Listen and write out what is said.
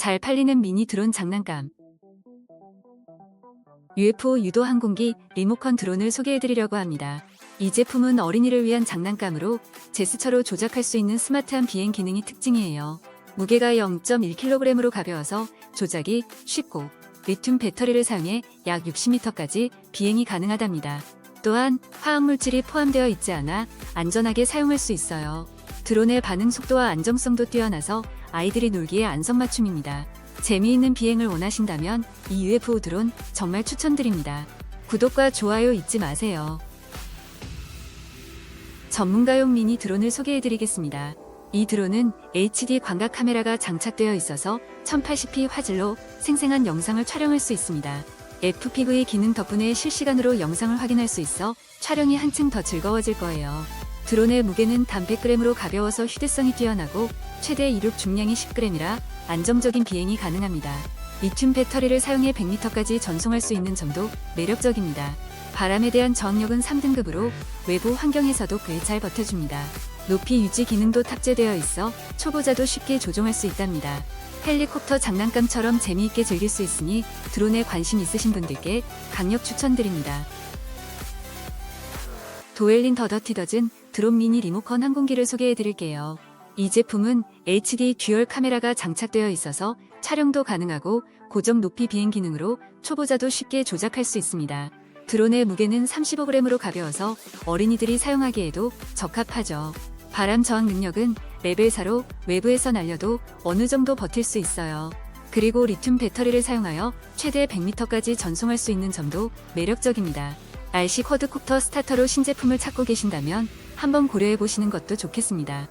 잘 팔리는 미니 드론 장난감. UFO 유도 항공기 리모컨 드론을 소개해드리려고 합니다. 이 제품은 어린이를 위한 장난감으로 제스처로 조작할 수 있는 스마트한 비행 기능이 특징이에요. 무게가 0.1kg으로 가벼워서 조작이 쉽고 리튬 배터리를 사용해 약 60m까지 비행이 가능하답니다. 또한 화학물질이 포함되어 있지 않아 안전하게 사용할 수 있어요. 드론의 반응 속도와 안정성도 뛰어나서 아이들이 놀기에 안성맞춤입니다. 재미있는 비행을 원하신다면 이 UFO 드론 정말 추천드립니다. 구독과 좋아요 잊지 마세요. 전문가용 미니 드론을 소개해드리겠습니다. 이 드론은 HD 광각 카메라가 장착되어 있어서 1080p 화질로 생생한 영상을 촬영할 수 있습니다. FPV 기능 덕분에 실시간으로 영상을 확인할 수 있어 촬영이 한층 더 즐거워질 거예요. 드론의 무게는 단 100g으로 가벼워서 휴대성이 뛰어나고 최대 이륙 중량이 10g이라 안정적인 비행이 가능합니다. 리튬 배터리를 사용해 100m까지 전송할 수 있는 점도 매력적입니다. 바람에 대한 저항력은 3등급으로 외부 환경에서도 꽤 잘 버텨줍니다. 높이 유지 기능도 탑재되어 있어 초보자도 쉽게 조종할 수 있답니다. 헬리콥터 장난감처럼 재미있게 즐길 수 있으니 드론에 관심 있으신 분들께 강력 추천드립니다. 도엘린 더더티더즌 드론 미니 리모컨 항공기를 소개해 드릴게요. 이 제품은 HD 듀얼 카메라가 장착되어 있어서 촬영도 가능하고 고정 높이 비행 기능으로 초보자도 쉽게 조작할 수 있습니다. 드론의 무게는 35g으로 가벼워서 어린이들이 사용하기에도 적합하죠. 바람 저항 능력은 레벨 4로 외부에서 날려도 어느 정도 버틸 수 있어요. 그리고 리튬 배터리를 사용하여 최대 100m까지 전송할 수 있는 점도 매력적입니다. RC 쿼드콥터 스타터로 신제품을 찾고 계신다면 한번 고려해 보시는 것도 좋겠습니다.